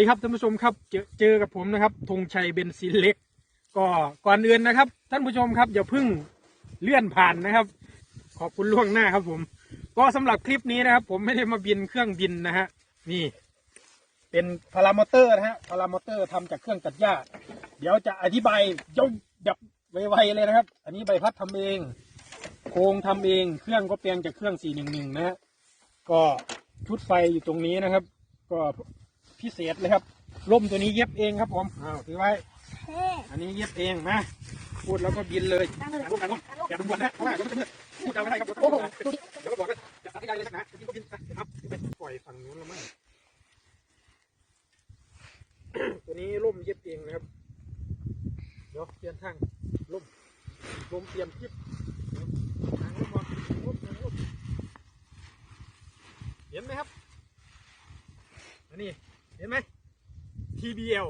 ดีครับท่านผู้ชมครับเจอเจอกับผมนะครับธงชัยเบนซินเล็ก ก็ก่อนอื่นนะครับ ท่านผู้ชมครับอย่าเพิ่งเลื่อนผ่านนะครับ ขอบคุณล่วงหน้าครับผม ก็สำหรับคลิปนี้นะครับ ผมไม่ได้มาบินเครื่องบินนะฮะนี่ เป็นพารามอเตอร์นะฮะพารามอเตอร์ทำจากเครื่องตัดหญ้า เดี๋ยวจะอธิบายย่อยแบบไวๆเลยนะครับ อันนี้ใบพัดทำเอง โครงทำเองเครื่องก็เปลี่ยนจากเครื่อง411นะฮะก็ชุดไฟอยู่ตรงนี้นะครับ ก็ พิเศษเลยครับร่มตัวนี้เย็บเองครับผมอ้าวถือไว้ เท่อันนี้เย็บเองมาพูดแล้วก็บินเลยตั้งเลยอะลูกอะลูกอย่าเป็นบวนนะเพราะว่าเดี๋ยวมันจะมืดพูดจำไม่ได้ครับเดี๋ยวต้องเดี๋ยวก็บอกว่าจะอธิบายเลยนะบินก็บินไปครับไปปล่อยฝั่งนู้นแล้วมั้งตัวนี้ร่มเย็บเองนะครับเดี๋ยวเปลี่ยนทางร่มร่มเตรียมคลิปทางร่มก่อนร่มทางร่มเห็นไหมครับอันนี้ เห็นไหม TBL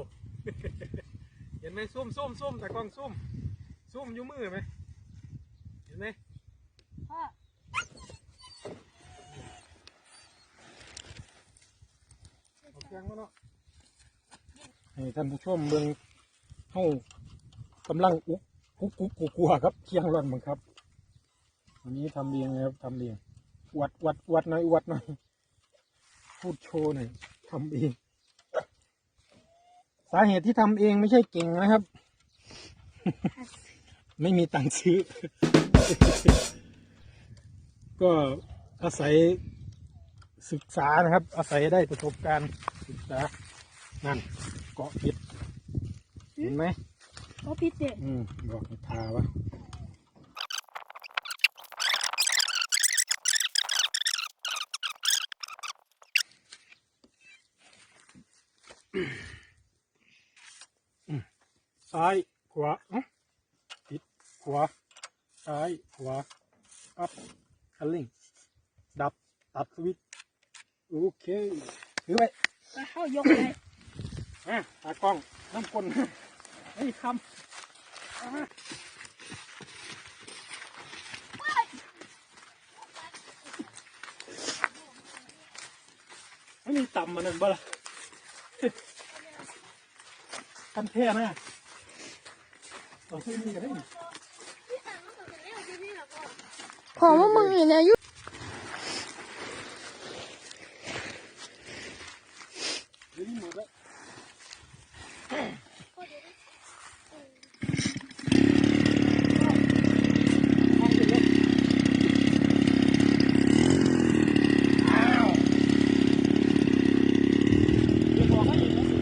เห็นไหมซุ่มซุ่มซุ่มแต่กล้องซุ่มซุ่มอยู่มือไหมเห็นไหมพ่อเอาเครื่องมาเนาะให้ท่านผู้ชมเบิ่งเฮากำลังอุกกุกกุกกูกัวครับเที่ยงร้อนมึงครับอันนี้ทำเองนะครับทำเองอวดอวดอวดหน่อยอวดหน่อยพูดโชว์หน่อยทำเอง สาเหตุที่ทำเองไม่ใช่เก่งนะครับ ไม่มีตังค์ซื้อ ก็อาศัยศึกษานะครับ อาศัยได้ประสบการณ์ศึกษา นั่น เกาะปิดเห็นไหมก็พิเศษอืมบอกให้ทาวะอืม ซ้ายขวาเอ้าปิดขวาซ้ายขวาอัพคันเร่งดับตัดสวิตช์โอเคถือไว้ก็เข้ายกเลยอะตากล้องน้ำคนไอ้ยคำเอามาไม่มีต่ำมันนั่นบ่ล่ะกันแท้นะต่อสู้นี่กันได้นี่ พอว่ามึงเห็นอายุเดี๋ยวนี้หมดแล้วเอาไปเลยอ้าวเดี๋ยวบอกให้อีกนะสิ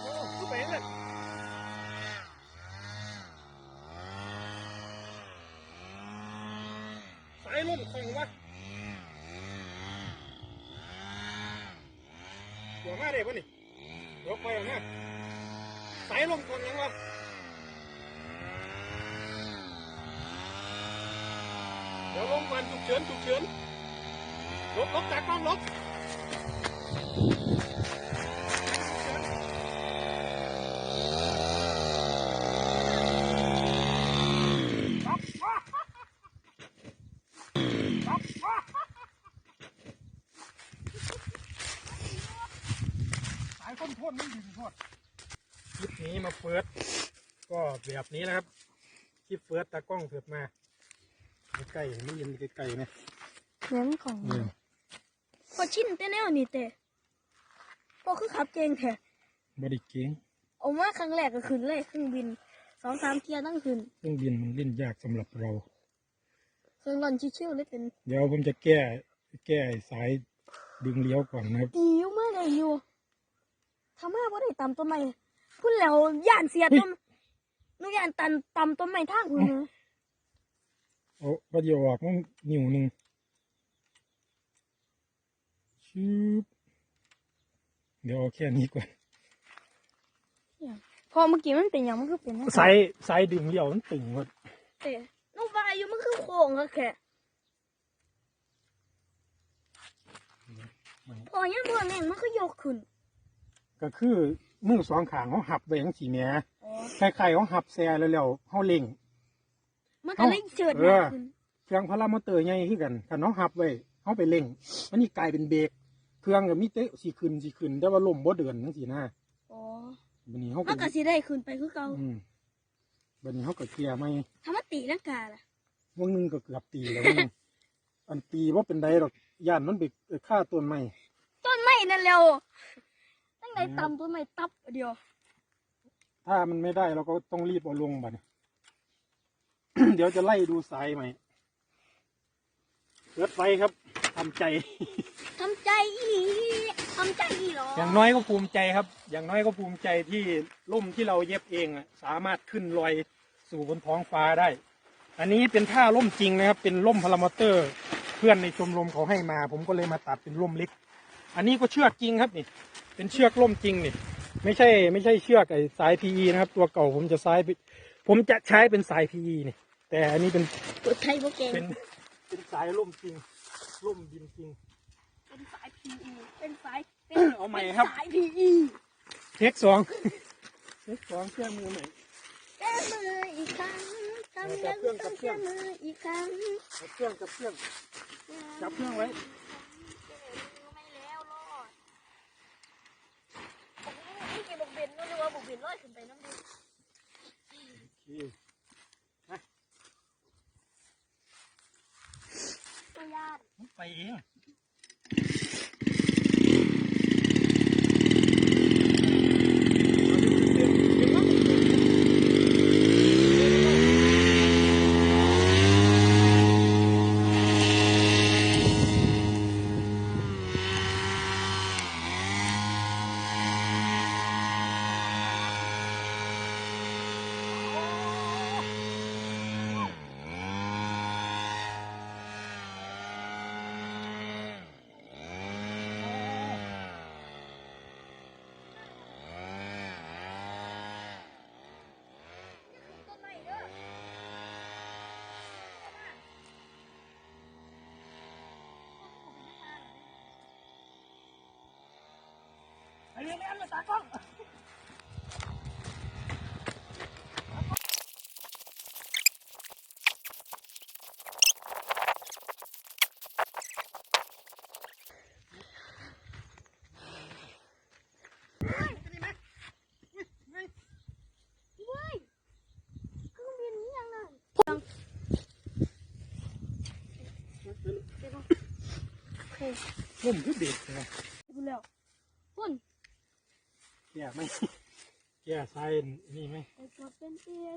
โอ้คือไปเลย สายล่นของวะหัวมาเด็กวะนี่ยกไปเอานะสายล่นของยังวะเดี๋ยวลงมันฉุกเฉินฉุกเฉินลบลบจากกล้องลบ สาย ต้นโทษไม่ยิงโทษคลิปนี้มาเปิดก็แบบนี้นะครับ คลิปเฟิร์สตากล้องเปิดมาใกล้ๆไม่ยินใกล้ๆนะเน้นของนี่พอชิ้นเต้แนวนี่เต้พอคือขับเก่งแท้บริเก่งเอามาครั้งแรกก็ขึ้นเลยเครื่องบินสองสามเทียร์ตั้งขึ้นเครื่องบินมันเล่นยากสำหรับเราเครื่องรอนชิวๆเลยเป็น เดี๋ยวผมจะแก้แก้สายดึงเลี้ยวก่อนนะครับดีอยู่มากเลยอยู่ ทำมาบ่ได้ตำต้นไม้พุ่นแล้วย่านเสียต้นหนูย่านตันตำต้นไม้ทางคุณโอ้ประโยชน์มันนิ้วหนึ่งชืบเดี๋ยวเอาแค่นี้ก่อนพอเมื่อกี้มันเป็นอย่างมันคือเป็นจังสายสายดึงเลี้ยวมันตึงหมดเตะน้องวายอยู่มันคือโค้งก็แค่พอยังบ่แม่งมันก็ยกขึ้น ก็คือมือสองขางเขาหับไปทั้งสีแหม่อ๋อคล้ายๆเขาหับแซ่แล้วแล้วเขาเล็ง มันก็เลยเจิดเอมาอ ขึ้นเครื่องพารามอเตอร์ใหญ่ขึ้นกันถ้าน้องหับไว้เขาไปเล็งมันนี่กลายเป็นเบรกเครื่องก็มีเตะสีขึ้นสีขึ้นแต่ว่าลมบ่เดินทั้งสีหน้าอ๋อบันนี้เขามันก็สิได้ขึ้นไปคือเก่าอืมบันนี้เขาก็เคลียร์ไม่ถ้ามันตีลังกาล่ะวงหนึงก็เกือบตีแล้ววงหนึ่ง อันตีว่าเป็นไดหรอกย่านมันไปฆ่าต้นไม้ต้นไม้นั่นเร็ว ตั้งไหนต่ำต้นไม้ตับเดียว ถ้ามันไม่ได้เราก็ต้องรีบเอาลงบัดนี้เดี๋ยวจะไล่ดูสายใหม่เกิดไฟครับทำใจ ทำใจอีทำใจอีหรอ อย่างน้อยก็ภูมิใจครับ อย่างน้อยก็ภูมิใจที่ร่มที่เราเย็บเองอะสามารถขึ้นลอยสู่บนท้องฟ้าได้ อันนี้เป็นท่าร่มจริงนะครับ เป็นร่มพารามอเตอร์ เพื่อนในชมรมเขาให้มา ผมก็เลยมาตัดเป็นร่มเล็ก อันนี้ก็เชือกจริงครับนี่ เป็นเชือกร่มจริงนี่ไม่ใช่ไม่ใช่เชือกไอ้สาย PE นะครับ ตัวเก่าผมจะสายผมจะใช้เป็นสาย PE นี่ แต่อันนี้เป็นตัวไทยโบเก่งเป็นเป็นสายร่มจริงร่มดินจริง เป็นสาย PE เป็นสายป็นเอาใหม่ครับเป็นสาย PE เทคสองเทคสองเครื่องมือใหม่แก้มืออีกครั้งทำยังต้องแก้มืออีกครั้งกับเครื่องกับเครื่องจับเครื่องไว้ ไม่แล้วรอดผมนี่กี่บุกบิน นู่นนึกว่าบุกบินลอยขึ้นไปน้ำดิตัวยานไปเอง ไปเรียนเรียน แก่ไหมแก่ใส่นี่ไหมโอ้ตัวเป็นเอีย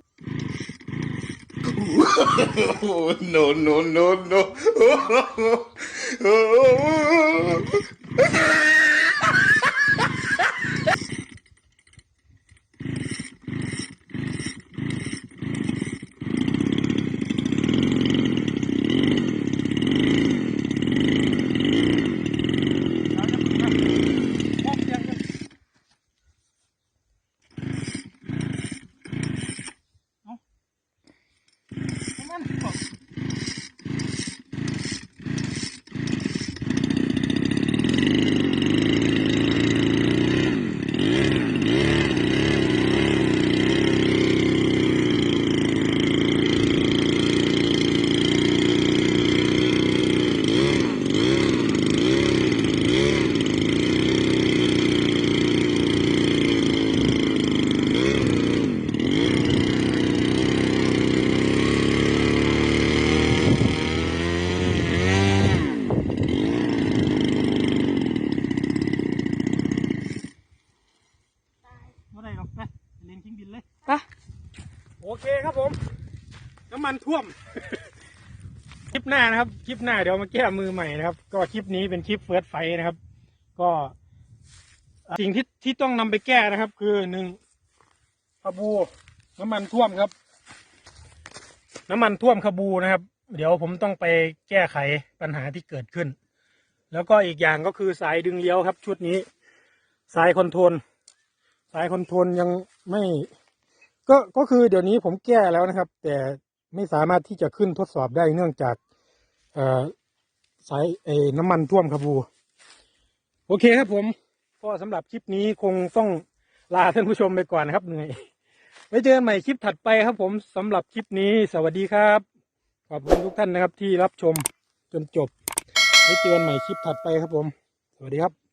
Oh, no, no, no, no. เมื่อไรหรอกไปเล่นทิ้งบินเลยปะโอเคครับผม น้ำมันท่วม คลิปหน้านะครับ คลิปหน้าเดี๋ยวมาแก้มือใหม่นะครับ ก็คลิปนี้เป็นคลิปเฟิร์สไฟนะครับ ก็เอ่อสิ่งที่ที่ต้องนำไปแก้นะครับ คือหนึ่งขบู น้ำมันท่วมครับ น้ำมันท่วมขบูนะครับ เดี๋ยวผมต้องไปแก้ไขปัญหาที่เกิดขึ้น แล้วก็อีกอย่างก็คือสายดึงเลี้ยวครับ ชุดนี้ สายคอนโทรลสายคอนโทรลยังไม่ ก็ก็คือเดี๋ยวนี้ผมแก้แล้วนะครับ แต่ไม่สามารถที่จะขึ้นทดสอบได้เนื่องจากสายเออน้ำมันท่วมครับบูโอเคครับผม ก็สำหรับคลิปนี้คงต้องลาท่านผู้ชมไปก่อนนะครับเหนื่อยไว้เจอกันใหม่คลิปถัดไปครับผมสำหรับคลิปนี้สวัสดีครับ ขอบคุณทุกท่านนะครับที่รับชมจนจบไว้เจอกันใหม่คลิปถัดไปครับผม สวัสดีครับ